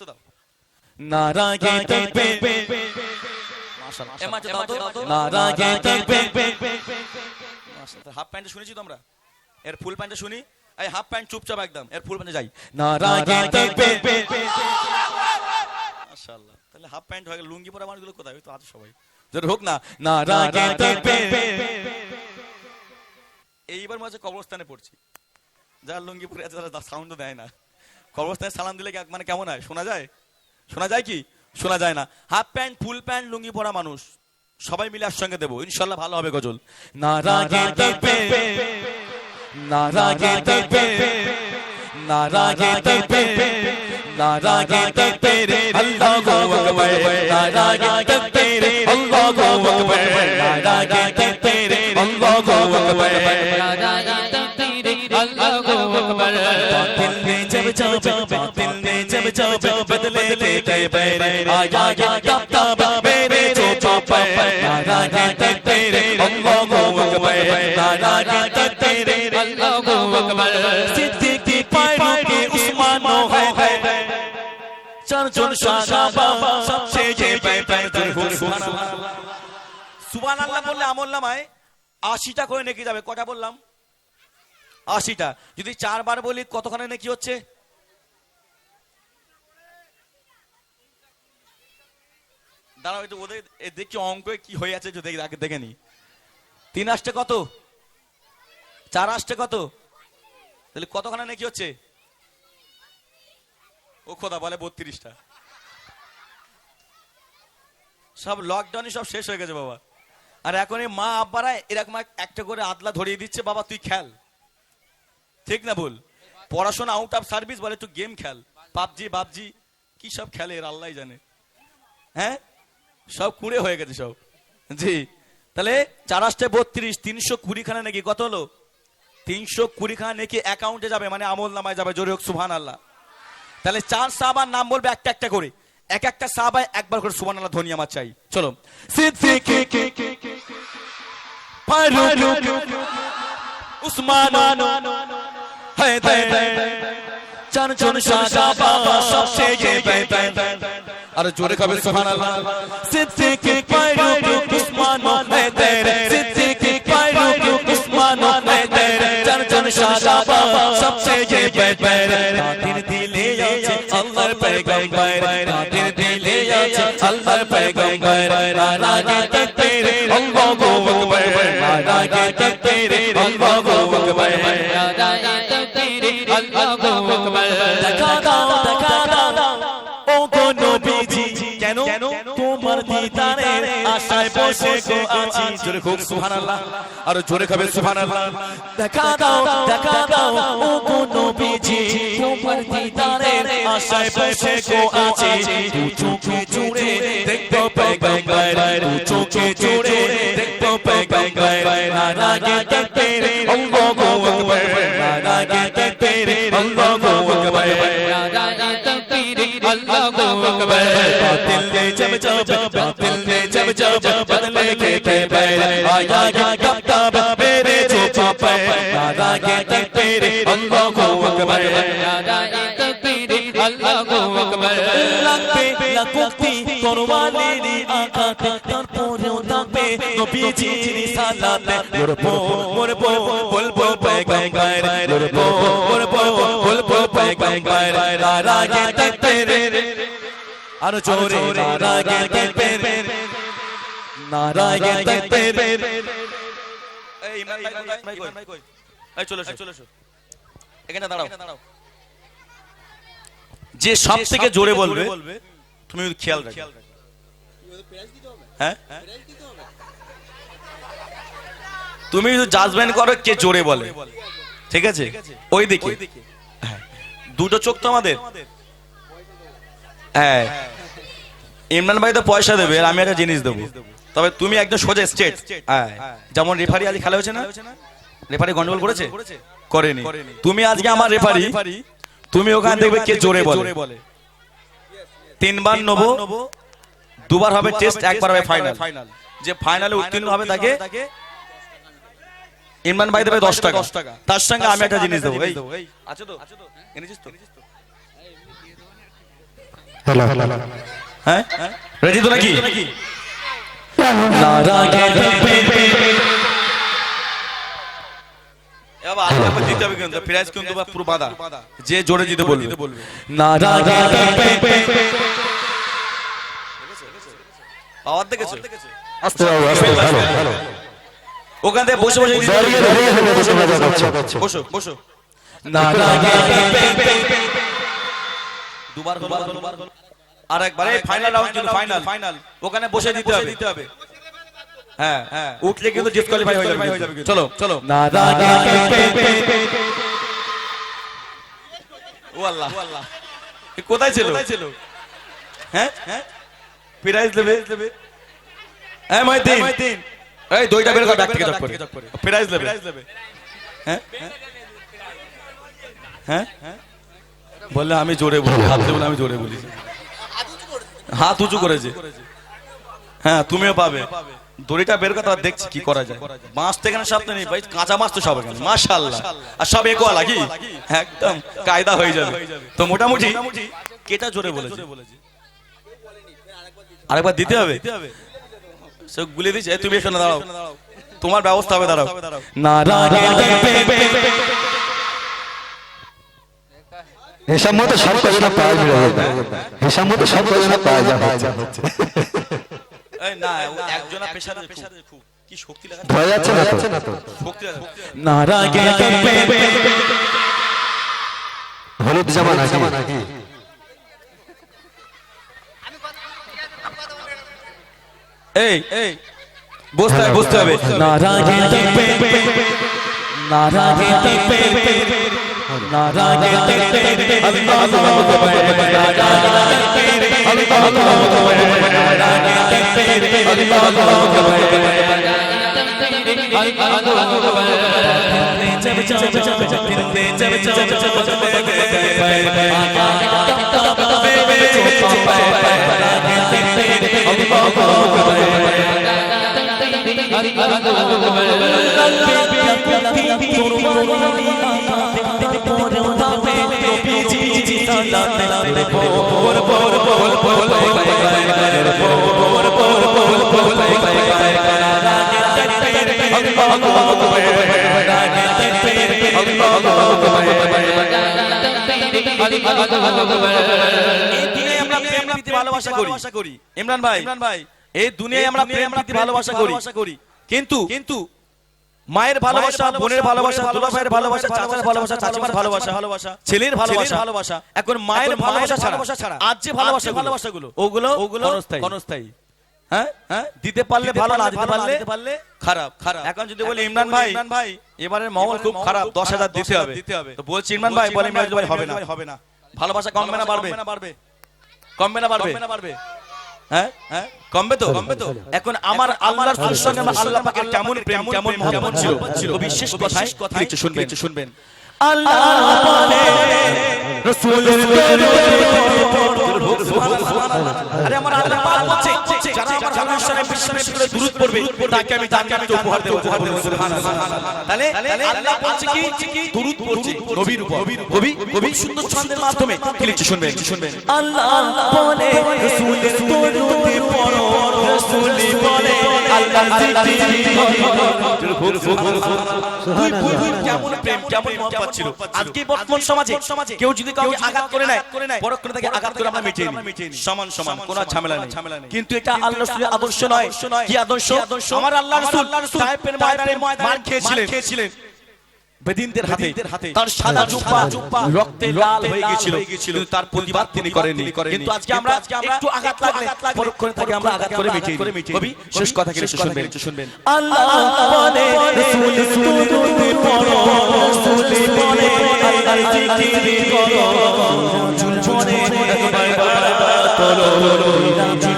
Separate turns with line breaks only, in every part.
আসতে দাও
নারাগে থাকবে নারাগে
হাফ প্যান্ট শুনেছি তোমরা? এর ফুল প্যান্টটা শুনি? এই হাফ প্যান্ট চুপচাপ একদম। এর ফুল প্যান্টে যাই।
নারাগে থাকবে
মাশাআল্লাহ। তাহলে হাফ প্যান্ট হয়ে গেল। লুঙ্গি পরা মানুষগুলো কোথায়? তো আছে সবাই। যদি হোক না
নারাগে থাকবে
এইবার মাঝে কবরস্থানে পড়ছি। যারা লুঙ্গি পরে আছে তারা সাউন্ড দেয় না। কবরস্থানে সালাম দিলে মানে কেমন হয় শোনা যায় শোনা যায় কি শোনা যায় না half pant full pant lungi পরা মানুষ সবাই মিলে একসঙ্গে দেবো ইনশাল্লাহ ভালো হবে গজল
রে আল্লাহু আকবার রে আল্লাহু আকবার রে আল্লাহু আকবার जब जब बातिल ने जब जब बदले ले गए बैर आया या तब तब मेरे जो पर नारागे तक तेरे अल्लाहु अकबर नारागे तक तेरे अल्लाहु अकबर सिद्दीक की पैरों के उस्मान है चल चल शाबाबा सबसे ये बेहतर दुर्हुर
সুবহানাল্লাহ বললে আমল নামায় আশিটা করে নেকি যাবে কটা বললাম আশিটা যদি চারবার বলি কতখানে নেকি হচ্ছে দাঁড়াও, একটু ওদের দেখি অঙ্ক কি হয়ে আছে যদি আগে দেখে নি তিন আসতে কত? চার আসতে কত? তাহলে কতখানে নেকি হচ্ছে? ও খোদা, বলে বত্রিশটা। সব লকডাউনে সব শেষ হয়ে গেছে, বাবা। আর এখন এই মা, আব্বারা এরকম একটা করে আদলা ধরিয়ে দিচ্ছে, বাবা, তুই খেল। ঠিক না বল পড়াশোনা আউট অফ সার্ভিস বলে, তুই গেম খেল। পাবজি, বাবজি, কি সব খেলে এর আল্লাহ জানে। হ্যাঁ? সব কুড়ে হয়ে গেছে সব। জি। তাহলে চার আসতে বত্রিশ, তিনশো কুড়িখানা নাকি কত হলো? তিনশো কুড়িখানা নাকি অ্যাকাউন্টে যাবে মানে আমল নামায় যাবে, জোরে হোক সুহান আল্লাহ তাহলে চার সাহাবার নাম বলবে একটা একটা করে। এক একটা সাহাবায় একবার করে সুহান আল্লাহ ধনী আমার চাই। চলো।
উসমান चन चन शादा बाबा सबसे ये
बैतन अरे जोरे
का कबीर सुभान अल्लाह सिद्दीक के पैरों के दुश्मनों में तेरे। सिद्दीक के पैरों के दुश्मनों में तेरे। चन चन शादा बाबा सबसे ये बैतन दिन दिले आछे अल्लाह पैगंबर। दिन दिले आछे अल्लाह पैगंबर। राजा
জোরে খুব সুহান আল্লাহ আর জোরে খাবে সুহান আল্লাহ
দেখা দাও দেখা দাও ও কোন বিজি তোমার দিদারের আশায় বসে গো আছে। দু চোখে জুড়ে দেখব পয়গম্বর দু চোখে জুড়ে দেখব পয়গম্বর নারাগে তাকবীর আল্লাহু আকবার अल्लाह को अकबर बातिल ने जब जब बातिल ने जब जब बदले के के बैर आया या कब तब मेरे जो पापा दादा के तक तेरे अल्लाह को अकबर दादा के तक तेरे अल्लाह को अकबर लक पे लकुती तोरवाले ने आका तक तोरो জোরে
যে সব থেকে জোরে বলবে তুমি খেয়াল রাখো হ্যাঁ? তুমি জাজমেন্ট করো কে জোরে বলে। ঠিক আছে? ওই দিকে হ্যাঁ। দুটো চোখ তো আমাদের। হ্যাঁ। ইমরান ভাই তো পয়সা দেবে আর আমি একটা জিনিস দেবো। তবে তুমি একদম সোজা স্টেট হ্যাঁ। যেমন রেফারি আজ খেলা হয়েছে না? রেফারি গন্ডগোল করেছে? করেনি। তুমি আজকে আমার রেফারি তুমি ওখানে দেখবে কে জোরে বলে। তিনবার নেব। দুবার হবে টেস্ট একবার হবে ফাইনাল যে ফাইনালে উত্তীর্ণ হবে তাকে ইমরান ভাই দেবে দশ টাকা। তার সঙ্গে আমি একটা জিনিস দেবো এই। আছে তো? এনেছিস তো?
হ্যালো।
হ্যাঁ? রেডি তো নাকি? যে জোরে দিতে বলবে। পাওয়ার দেখেছ
আস্তে আস্তে
ওখান থেকে বসে বসে
দাঁড়িয়ে দাঁড়িয়ে হেলে বসে
বসো দুবার হলো দুবার হলো আর একবার এই ফাইনাল রাউন্ড কিন্তু ফাইনাল ফাইনাল ওখানে বসে দিতে হবে দিতে হবে হ্যাঁ হ্যাঁ উঠলে কিন্তু ডিসকোয়ালিফাই হয়ে যাবে। চলো চলো ও আল্লাহ ও আল্লাহ কোথায় ছিল ছিল হ্যাঁ হ্যাঁ প্রাইজ দেবে হ্যাঁ মহিদিন এই দইটা বের কর থেকে চক করে প্রাইজ দেবে। হ্যাঁ হ্যাঁ। হ্যাঁ? বললে আমি জোরে বলি হাত দেবো আমি জোরে বলি। হাত উঁচু করেছে। হ্যাঁ তুমিও পাবে। দড়িটা বের কথা দেখছি কি করা যায়। মাছ তো এখানে সব তো নেই ভাই কাঁচা মাছ তো সব এখানে মাশাআল্লাহ আর সব একোয়া লাগি? একদম কায়দা হয়ে যাবে। তো মোটামুটি কেটা জোরে বলেছে? আরেকবার দিতে হবে? সে গুলে দিচ্ছে তুমি এখানে দাঁড়াও। তোমার ব্যবস্থা হবে দাঁড়াও।
হিসাব মতো সব কাজে পাওয়া যাবে হিসাব মতো সব কাজে পাওয়া যাবে
না একজনা পেশারে পেশারে খুব। কি শক্তি লাগা
ধরা যাচ্ছে না তো
শক্তি লাগা
হলুদ জামা নাকি?
এই এই বসতে হবে বসতে হবে এই ভালোবাসা করি। ইমরান ভাই ইমরান ভাই এই দুনিয়ায় আমরা প্রেম প্রীতি ভালোবাসা করি। কিন্তু কিন্তু মায়ের ভালোবাসা বোনের ভালোবাসা দুলা ভাইয়ের ভালোবাসা চাচার ভালোবাসা চাচিমার ভালোবাসা ভালোবাসা ছেলের ভালোবাসা ভালোবাসা। এখন মায়ের ভালোবাসা ছাড়া আজ যে ভালোবাসা ভালোবাসাগুলো ওগুলো ওগুলো ক্ষণস্থায়ী। হ্যাঁ? হ্যাঁ? দিতে পারলে ভালো না দিতে পারলে পারলে খারাপ খারাপ। এখন যদি বলি ইমরান ভাই ইমরান ভাই এবারের মহল খুব খারাপ দশ হাজার দিতে হবে। দিতে হবে। তো বলছি ইমরান ভাই বলে ইমরান ভাই হবে না। হবে না। ভালোবাসা কমবে না বাড়বে। কমবে না বাড়বে। না বাড়বে। হ্যাঁ হ্যাঁ কমবে তো কমবে তো এখন আমার আল্লাহর রাসূলের সঙ্গে আমার আল্লাহ পাকের কেমন প্রেম কেমন কেমন ছিল ছিল বিশেষ কথাই কথা একটু শুনবেন একটু শুনবেন আল্লাহ বলে রাসূলের আরে আমার করে দুরূদ পড়বে তাকে আমি জান্নাত উপহার দেব উপহার দেব সুবহানাল্লাহ তাহলে আল্লাহ বলছে কি দুরূদ পড়ছে নবীর উপর কবি কবি সুন্দর ছন্দের মাধ্যমে কি লিখছে শুনবেন শুনবেন আল্লাহ বলে রাসূলের দরুদে পড়ো রাসূলি বলে আল্লাহ জিকির কেমন প্রেম কেমন মহব্বত ছিল আজকে বর্তমান সমাজে কেউ যদি কাউকে আঘাত করে নেয় পরক্ষণে তাকে আঘাত করে আমরা মিটিয়ে সমান সমান কোনো ঝামেলা নেই কিন্তু এটা আল্লাহ রাসূলের আদর্শ নয় কি আদর্শ? আমার আল্লাহ রাসূল তায়েফের ময়দানে মার খেয়েছিলেন। বেদিনদের হাতে। তার সাদা জুব্বা রক্তে লাল হয়ে গিয়েছিল কিন্তু তার প্রতিবাদ তিনি করেননি। কিন্তু আজকে আমরা একটু আঘাত লাগলে পরক্ষণে তাকে আমরা আঘাত করে মিটিয়ে নিই। কবি শেষ কথা কি শুনবেন। শুনবেন। আল্লাহ বলে রাসূল দুরুদ পড়ো রাসূল বলে আল্লাহর জিকির করো। একবার তোলো জুলজনে একবার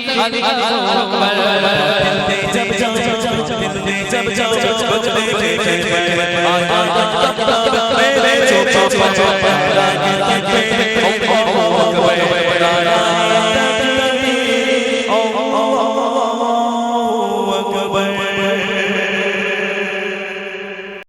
তাকবীর আল্লাহু আকবার
जब